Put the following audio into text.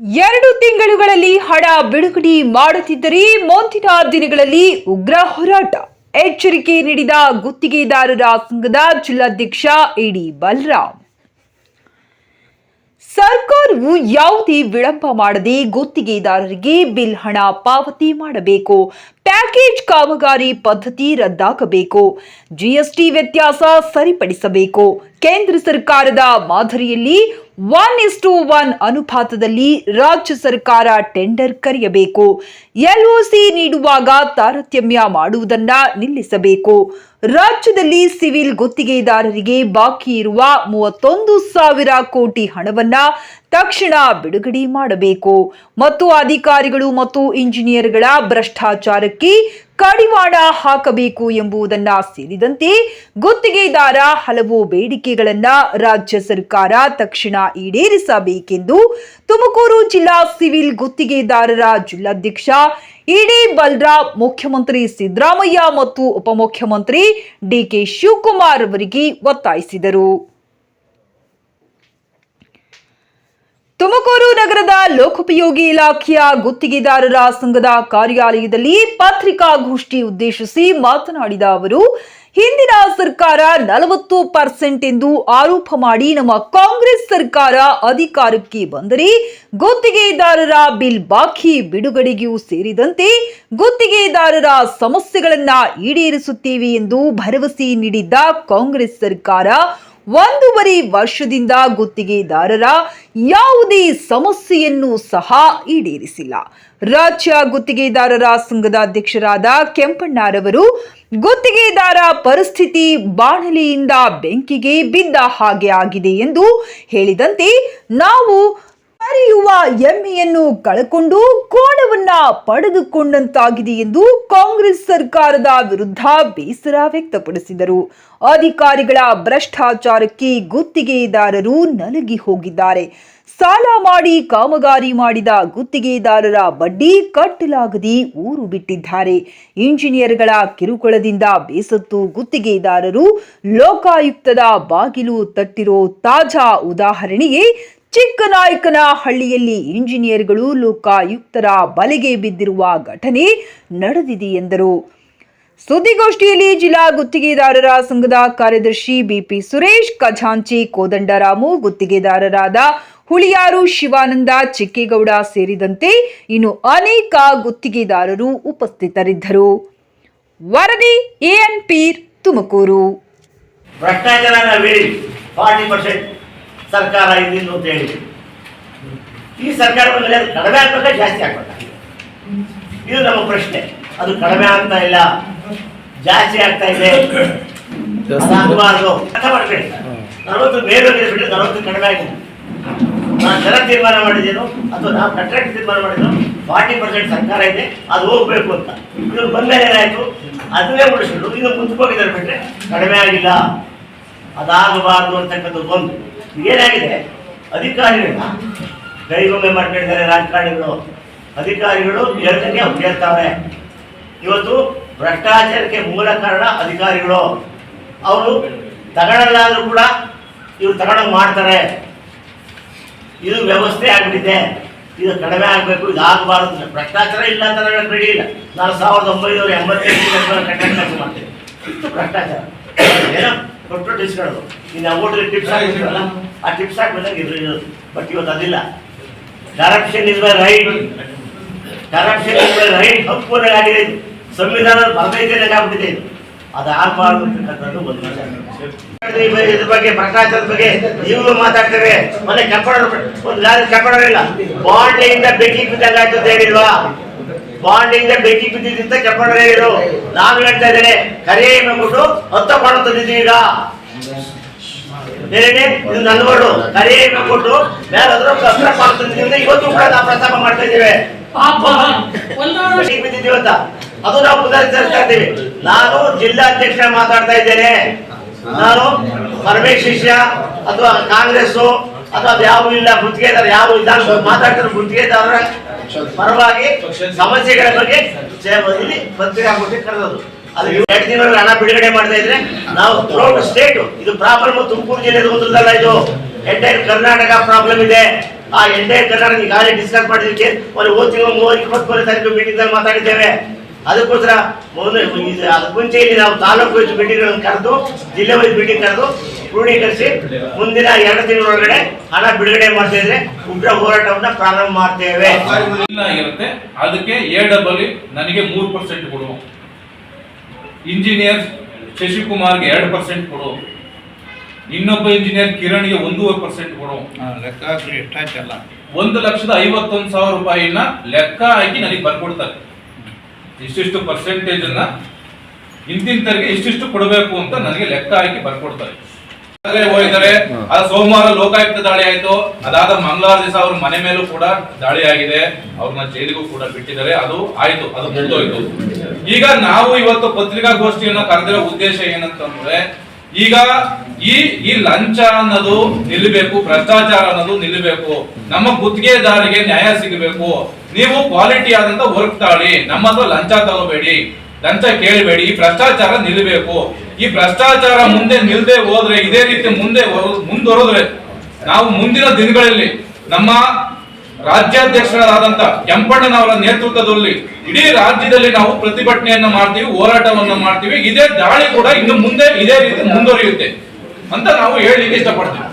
ಎರಡು ತಿಂಗಳುಗಳಲ್ಲಿ ಹಣ ಬಿಡುಗಡೆ ಮಾಡುತ್ತಿದ್ದರೆ ಮುಂದಿನ ದಿನಗಳಲ್ಲಿ ಉಗ್ರ ಹೋರಾಟ. ಎಚ್ಚರಿಕೆ ನೀಡಿದ ಗುತ್ತಿಗೆದಾರರ ಸಂಘದ ಜಿಲ್ಲಾಧ್ಯಕ್ಷ ಇಡಿ ಬಲರಾಮ್ ಸರ್ಕಾರವು ಯಾವುದೇ ವಿಳಂಬ ಮಾಡದೆ ಗುತ್ತಿಗೆದಾರರಿಗೆ ಬಿಲ್ ಹಣ ಪಾವತಿ ಮಾಡಬೇಕು. ಪ್ಯಾಕೇಜ್ ಕಾಮಗಾರಿ ಪದ್ಧತಿ ರದ್ದಾಗಬೇಕು. ಜಿಎಸ್ಟಿ ವ್ಯತ್ಯಾಸ ಸರಿಪಡಿಸಬೇಕು. ಕೇಂದ್ರ ಸರ್ಕಾರದ ಮಾದರಿಯಲ್ಲಿ ಒನ್ ಇಸ್ ಟು ಒನ್ ಅನುಪಾತದಲ್ಲಿ ರಾಜ್ಯ ಸರ್ಕಾರ ಟೆಂಡರ್ ಕರೆಯಬೇಕು ಎಲ್ಒಸಿ ನೀಡುವಾಗ ತಾರತಮ್ಯ ಮಾಡುವುದನ್ನ ನಿಲ್ಲಿಸಬೇಕು ರಾಜ್ಯದಲ್ಲಿ ಸಿವಿಲ್ ಗುತ್ತಿಗೆದಾರರಿಗೆ ಬಾಕಿ ಇರುವ ಮೂವತ್ತೊಂದು ಸಾವಿರ ಕೋಟಿ ಹಣವನ್ನ ತಕ್ಷಣ ಬಿಡುಗಡೆ ಮಾಡಬೇಕು ಮತ್ತು ಅಧಿಕಾರಿಗಳು ಮತ್ತು ಇಂಜಿನಿಯರ್ಗಳ ಭ್ರಷ್ಟಾಚಾರಕ್ಕೆ ಕಡಿವಾಣ ಹಾಕಬೇಕು ಎಂಬುದನ್ನ ಸೇರಿದಂತೆ ಗುತ್ತಿಗೆದಾರ ಹಲವು ಬೇಡಿಕೆಗಳನ್ನ ರಾಜ್ಯ ಸರ್ಕಾರ ತಕ್ಷಣ ಈಡೇರಿಸಬೇಕೆಂದು ತುಮಕೂರು ಜಿಲ್ಲಾ ಸಿವಿಲ್ ಗುತ್ತಿಗೆದಾರರ ಜಿಲ್ಲಾಧ್ಯಕ್ಷ ಇಡಿ ಬಲರಾಮ್, ಮುಖ್ಯಮಂತ್ರಿ ಸಿದ್ದರಾಮಯ್ಯ ಮತ್ತು ಉಪಮುಖ್ಯಮಂತ್ರಿ ಡಿಕೆ ಶಿವಕುಮಾರ್ ಅವರಿಗೆ ಒತ್ತಾಯಿಸಿದರು ತುಮಕೂರು ನಗರದ ಲೋಕೋಪಯೋಗಿ ಇಲಾಖೆಯ ಗುತ್ತಿಗೆದಾರರ ಸಂಘದ ಕಾರ್ಯಾಲಯದಲ್ಲಿ ಪತ್ರಿಕಾಗೋಷ್ಠಿ ಉದ್ದೇಶಿಸಿ ಮಾತನಾಡಿದ ಅವರು, ಹಿಂದಿನ ಸರ್ಕಾರ ನಲವತ್ತು ಪರ್ಸೆಂಟ್ ಎಂದು ಆರೋಪ ಮಾಡಿ ನಮ್ಮ ಕಾಂಗ್ರೆಸ್ ಸರ್ಕಾರ ಅಧಿಕಾರಕ್ಕೆ ಬಂದರೆ ಗುತ್ತಿಗೆದಾರರ ಬಿಲ್ ಬಾಕಿ ಬಿಡುಗಡೆಗೂ ಸೇರಿದಂತೆ ಗುತ್ತಿಗೆದಾರರ ಸಮಸ್ಯೆಗಳನ್ನ ಈಡೇರಿಸುತ್ತೇವೆ ಎಂದು ಭರವಸೆ ನೀಡಿದ್ದ ಕಾಂಗ್ರೆಸ್ ಸರ್ಕಾರ ಒಂದೂವರೆ ವರ್ಷದಿಂದ ಗುತ್ತಿಗೆದಾರರ ಯಾವುದೇ ಸಮಸ್ಯೆಯನ್ನು ಸಹ ಈಡೇರಿಸಿಲ್ಲ. ರಾಜ್ಯ ಗುತ್ತಿಗೆದಾರರ ಸಂಘದ ಅಧ್ಯಕ್ಷರಾದ ಕೆಂಪಣ್ಣರವರು ಗುತ್ತಿಗೆದಾರ ಪರಿಸ್ಥಿತಿ ಬಾಣಲಿಯಿಂದ ಬೆಂಕಿಗೆ ಬಿದ್ದ ಹಾಗೆ ಆಗಿದೆ ಎಂದು ಹೇಳಿದಂತೆ ನಾವು ಹರಿಯುವ ಎಮ್ಮೆಯನ್ನು ಕಳಕೊಂಡು ಕೋಣವನ್ನ ಪಡೆದುಕೊಂಡಂತಾಗಿದೆ ಎಂದು ಕಾಂಗ್ರೆಸ್ ಸರ್ಕಾರದ ವಿರುದ್ಧ ಬೇಸರ ವ್ಯಕ್ತಪಡಿಸಿದರು. ಅಧಿಕಾರಿಗಳ ಭ್ರಷ್ಟಾಚಾರಕ್ಕೆ ಗುತ್ತಿಗೆದಾರರು ನಲುಗಿ ಹೋಗಿದ್ದಾರೆ. ಸಾಲ ಮಾಡಿ ಕಾಮಗಾರಿ ಮಾಡಿದ ಗುತ್ತಿಗೆದಾರರ ಬಡ್ಡಿ ಕಟ್ಟಲಾಗದೆ ಊರು ಬಿಟ್ಟಿದ್ದಾರೆ. ಇಂಜಿನಿಯರ್ಗಳ ಕಿರುಕುಳದಿಂದ ಬೇಸತ್ತು ಗುತ್ತಿಗೆದಾರರು ಲೋಕಾಯುಕ್ತದ ಬಾಗಿಲು ತಟ್ಟಿರೋ ತಾಜಾ ಉದಾಹರಣೆಯೇ ಚಿಕ್ಕನಾಯಕನ ಹಳ್ಳಿಯಲ್ಲಿ ಇಂಜಿನಿಯರ್ಗಳು ಲೋಕಾಯುಕ್ತರ ಬಲೆಗೆ ಬಿದ್ದಿರುವ ಘಟನೆ ನಡೆದಿದೆ ಎಂದರು. ಸುದ್ದಿಗೋಷ್ಠಿಯಲ್ಲಿ ಜಿಲ್ಲಾ ಗುತ್ತಿಗೆದಾರರ ಸಂಘದ ಕಾರ್ಯದರ್ಶಿ ಬಿಪಿ ಸುರೇಶ್, ಖಜಾಂಚಿ ಕೋದಂಡರಾಮು ಗುತ್ತಿಗೆದಾರರಾದ ಹುಳಿಯಾರು ಶಿವಾನಂದ ಚಿಕ್ಕೇಗೌಡ ಸೇರಿದಂತೆ ಇನ್ನು ಅನೇಕ ಗುತ್ತಿಗೆದಾರರು ಉಪಸ್ಥಿತರಿದ್ದರು. ವರದಿ, ಎಎನ್ ಪೀರ್ ತುಮಕೂರು. ಭ್ರಷ್ಟಾಚಾರ ಸರ್ಕಾರ ಇದಿಲ್ಲ ಅಂತ ಹೇಳಿ. ಈ ಸರ್ಕಾರ ಮೇಲೆ ಅದು ಕಡಿಮೆ ಆಗ್ಬೇಕಾ ಜಾಸ್ತಿ ಆಗ್ಬೇಕಾ? ಇದು ನಮ್ಮ ಪ್ರಶ್ನೆ. ಅದು ಕಡಿಮೆ ಆಗ್ತಾ ಇಲ್ಲ, ಜಾಸ್ತಿ ಆಗ್ತಾ ಇದೆ. ಅರ್ಥ ಮಾಡ್ಬೇಡಿ ನಲವತ್ತು ಬೇರೆ ಬಿಟ್ಟರೆ ನಲವತ್ತು ಕಡಿಮೆ ಆಗಿದೆ. ನಾನು ಜನ ತೀರ್ಮಾನ ಮಾಡಿದ್ದೇನು, ಅಥವಾ ನಾವು ಕಾಂಟ್ರಾಕ್ಟ್ ತೀರ್ಮಾನ ಮಾಡಿದ್ರು ಫಾರ್ಟಿ ಪರ್ಸೆಂಟ್ ಸರ್ಕಾರ ಇದೆ, ಅದು ಹೋಗ್ಬೇಕು ಅಂತ. ಇವ್ರು ಬಂದ ಏನಾಯ್ತು? ಅದನ್ನೇ ಉಳಿಸ್ಬಿಟ್ಟು ಇನ್ನು ಮುಂದಕ್ಕೆ ಹೋಗಿದ್ದಾರೆ ಬಿಟ್ರೆ ಕಡಿಮೆ ಆಗಿಲ್ಲ. ಅದಾಗಬಾರ್ದು ಅಂತಕ್ಕಂಥದ್ದು ಒಂದು. ಏನಾಗಿದೆ? ಅಧಿಕಾರಿಗಳು. ಕೈಗೊಮ್ಮೆ ಮಾಡ್ಕೊಂಡಿದ್ದಾರೆ ರಾಜಕಾರಣಿಗಳು. ಅಧಿಕಾರಿಗಳು ಹೇಳ್ದಂಗೆ ಹೊಂದಿರ್ತಾರೆ ಇವತ್ತು ಭ್ರಷ್ಟಾಚಾರಕ್ಕೆ ಮೂಲ ಕಾರಣ ಅಧಿಕಾರಿಗಳು. ಅವರು ತಗೊಳ್ಳಲಾದ್ರೂ ಕೂಡ ಇವರು ತಗೊಂಡಂಗೆ ಮಾಡ್ತಾರೆ. ಇದು ವ್ಯವಸ್ಥೆ ಆಗ್ಬಿಟ್ಟಿದೆ. ಇದು ಕಡಿಮೆ ಆಗಬೇಕು, ಇದು ಆಗಬಾರ್ದು. ಭ್ರಷ್ಟಾಚಾರ ಇಲ್ಲ ಅಂತ ನನಗೆ ರೆಡಿ ಇಲ್ಲ ನಾನು ಸಾವಿರದ ಒಂಬೈನೂರ ಎಂಬತ್ತೆಂಟು ಕಟ್ಟಡ ಮಾಡ್ತೇನೆ. ಭ್ರಷ್ಟಾಚಾರ. ಏನೋ ಕೊಟ್ಟು ಡಿಸ್ಕೊಳ್ಳೋದು ಇನ್ನು ಓಟ್ಗೆ ಟಿಪ್ಸ್ ಹಾಕಿದ್ರಲ್ಲ ಆ ಟಿಪ್ಸ್ ಹಾಕ್ಬೇಕಂತ ಇರೋದು. ಬಟ್ ಇವತ್ತು ಅದಿಲ್ಲ. Corruption is my right corruption is my right ಹಕ್ಕು ಆಗಿದೆ. ಸಂವಿಧಾನ ಸಂವಿಧಾನದ ಬರದೈತೆ ಆಗ್ಬಿಟ್ಟಿದೆ ಇದು ಅದು ಆಗಬಾರ್ದು ಅಂತಕ್ಕಂಥದ್ದು ಒಂದು. ಇದ್ರ ಬಗ್ಗೆ ಭ್ರಷ್ಟಾಚಾರದ ಬಗ್ಗೆ ನೀವು ಮಾತಾಡ್ತೇವೆ ಮೊನ್ನೆ ಕಪ್ಪಡ ಒಂದು ಗಾಡಿ ಕಪ್ಪಡ ಇಲ್ಲ. ಬಾಂಡ್ಲಿಂದ ಬೆಂಕಿ ಬಿದ್ದಾಗ ಆಯ್ತು ಅಂತ ಇಂದ ಬೆಂಕಿ ಬಿದ್ದಿದ್ದಂತ ಕಪ್ಪಡ ಹೇಳಿದ್ರು ನಾನು ಹೇಳ್ತಾ ಇದ್ದೇನೆ ಕರೆ ಬಂದ್ಬಿಟ್ಟು ಹತ್ತ ಬಾಣ ತಂದಿದ್ದೀವಿ ಈಗ. ಏನೇನೆ? ಇದು ನನ್ನ ವರ್ಡು ಕರೆ ಬಂದ್ಬಿಟ್ಟು ಮೇಲೆ ಅದ್ರ ಹತ್ರ ಬಾಣ ತಂದಿದ್ದೀವಿ ಇವತ್ತು ಕೂಡ ನಾವು ಪ್ರಸ್ತಾಪ ಮಾಡ್ತಾ ಇದ್ದೇವೆ. ಬಿದ್ದಿದ್ದೀವಿ ಅಂತ. ಅದು ನಾವು ಪುನರುಚ್ಚರಿಸ್ತಾ ಇದ್ದೀವಿ. ನಾನು ಜಿಲ್ಲಾಧ್ಯಕ್ಷ ಮಾತಾಡ್ತಾ ಇದ್ದೇನೆ. ನಾನು ಪರಮೇಶ್ ಶಿಷ್ಯ ಅಥವಾ ಕಾಂಗ್ರೆಸ್ ಅಥವಾ ಯಾವ ಇಲ್ಲ ಗುತ್ತಿಗೆದಾರ ಯಾವ ವಿಧಾನ ಮಾತಾಡ್ತಾರೆ ಗುತ್ತಿಗೆದಾರರ ಪರವಾಗಿ ಸಮಸ್ಯೆಗಳ ಬಗ್ಗೆ ಇಲ್ಲಿ ಪತ್ರಿಕಾಗೋಷ್ಠಿ ಕರೆದದು ಅದು ಎರಡು ದಿನಗಳ ಹಣ ಬಿಡುಗಡೆ ಮಾಡ್ತಾ ಇದ್ರೆ ನಾವು ಥ್ರೋಟ್ ಸ್ಟೇಟ್ ಇದು ಪ್ರಾಬ್ಲಮ್ ತುಮಕೂರು ಜಿಲ್ಲೆದು ಒಂದಲ್ಲ ಇದು. ಎಂಟೈರ್ ಕರ್ನಾಟಕ ಪ್ರಾಬ್ಲಮ್ ಇದೆ. ಆ ಎಂಟೈರ್ ಕರ್ನಾಟಕ ಈಗಾಗಲೇ ಡಿಸ್ಕಸ್ ಮಾಡಿದಕ್ಕೆ ಒಂದು ಓದ್ ತಿಂಗಳು ಮೂವತ್ತು ಇಪ್ಪತ್ಮೂರನೇ ತಾರೀಕು ಮೀಟಿಂಗ್ ಮಾತಾಡಿದ್ದೇವೆ. ಅದಕ್ಕೋಸ್ಕರ ಅದಕ್ಕೆ ಮುಂಚೆ ಇಲ್ಲಿ ನಾವು ತಾಲೂಕು ವೈಸ್ ಮೀಟಿಂಗ್ಗಳನ್ನು ಕರೆದು ಜಿಲ್ಲೆ ವೈಸ್ ಮೀಟಿಂಗ್ ಕರೆದು ಕ್ರೋಢೀಕರಿಸಿ ಮುಂದಿನ ಎರಡು ತಿಂಗಳೊಳಗಡೆ ಹಣ ಬಿಡುಗಡೆ ಮಾಡ್ತಾ ಇದ್ರೆ ಉಗ್ರ ಹೋರಾಟವನ್ನ ಪ್ರಾರಂಭ ಮಾಡ್ತೇವೆ. ಇಲ್ಲ ಆಗಿರುತ್ತೆ ಅದಕ್ಕೆ ಎ ಡಬಲ್ ನನಗೆ ಮೂರು ಪರ್ಸೆಂಟ್ ಕೊಡು. ಇಂಜಿನಿಯರ್ ಶಶಿಕುಮಾರ್ಗೆ ಎರಡು ಪರ್ಸೆಂಟ್ ಕೊಡು. ಇನ್ನೊಬ್ಬ ಇಂಜಿನಿಯರ್ ಕಿರಣ್ಗೆ ಒಂದೂವರೆ ಪರ್ಸೆಂಟ್ ಕೊಡು. ಲೆಕ್ಕ ಒಂದು ಲಕ್ಷದ ಐವತ್ತೊಂದು ಸಾವಿರ ರೂಪಾಯಿನ ಲೆಕ್ಕ ಹಾಕಿ ನನಗೆ ಬರ್ಕೊಡ್ತಾರೆ. ಇಷ್ಟಿಷ್ಟು ಪರ್ಸೆಂಟೇಜ್ ಅನ್ನ ಇಂತಿಂತರಿಗೆ ಇಷ್ಟಿಷ್ಟು ಕೊಡಬೇಕು ಅಂತ ನನಗೆ ಲೆಕ್ಕ ಹಾಕಿ ಬರ್ಕೊಡ್ತಾರೆ. ಹೋಗಿದ್ದಾರೆ. ಆ ಸೋಮವಾರ ಲೋಕಾಯುಕ್ತ ದಾಳಿ ಆಯ್ತು. ಅದಾದ ಮಂಗಳವಾರ ದಿವಸ ಅವ್ರ ಮನೆ ಮೇಲೂ ಕೂಡ ದಾಳಿ ಆಗಿದೆ. ಅವ್ರನ್ನ ಜೈಲಿಗೂ ಕೂಡ ಬಿಟ್ಟಿದ್ದಾರೆ. ಅದು ಆಯ್ತು. ಅದು ಮುಗಿದೋಯ್ತು. ಈಗ ನಾವು ಇವತ್ತು ಪತ್ರಿಕಾಗೋಷ್ಠಿಯನ್ನ ಕರೆದಿರೋ ಉದ್ದೇಶ ಏನಂತಂದ್ರೆ ಈಗ ಈ ಈ ಲಂಚ ಅನ್ನೋದು ನಿಲ್ಲಬೇಕು, ಭ್ರಷ್ಟಾಚಾರ ಅನ್ನೋದು ನಿಲ್ಲಬೇಕು. ನಮ್ಮ ಗುತ್ತಿಗೆದಾರಿಗೆ ನ್ಯಾಯ ಸಿಗಬೇಕು. ನೀವು ಕ್ವಾಲಿಟಿ ಆದಂತ ವರ್ಕ್ ತಾಳಿ. ನಮ್ಮ ಹತ್ರ ಲಂಚ ತಗೋಬೇಡಿ. ಲಂಚ ಕೇಳಬೇಡಿ. ಈ ಭ್ರಷ್ಟಾಚಾರ ನಿಲ್ಲಬೇಕು. ಈ ಭ್ರಷ್ಟಾಚಾರ ಮುಂದೆ ನಿಲ್ಲದೆ ಹೋದ್ರೆ, ಇದೇ ರೀತಿ ಮುಂದೆ ಮುಂದುವರೆದ್ರೆ, ನಾವು ಮುಂದಿನ ದಿನಗಳಲ್ಲಿ ನಮ್ಮ ರಾಜ್ಯಾಧ್ಯಕ್ಷರಾದಂತ ಕೆಂಪಣ್ಣನವರ ನೇತೃತ್ವದಲ್ಲಿ ಇಡೀ ರಾಜ್ಯದಲ್ಲಿ ನಾವು ಪ್ರತಿಭಟನೆಯನ್ನ ಮಾಡ್ತೀವಿ, ಹೋರಾಟವನ್ನ ಮಾಡ್ತೀವಿ. ಇದೇ ದಾಳಿ ಕೂಡ ಇನ್ನು ಮುಂದೆ, ಇದೇ ರೀತಿ ಮುಂದುವರಿಯುತ್ತೆ ಅಂತ ನಾವು ಹೇಳಲಿಕ್ಕೆ ಇಷ್ಟಪಡ್ತೀವಿ.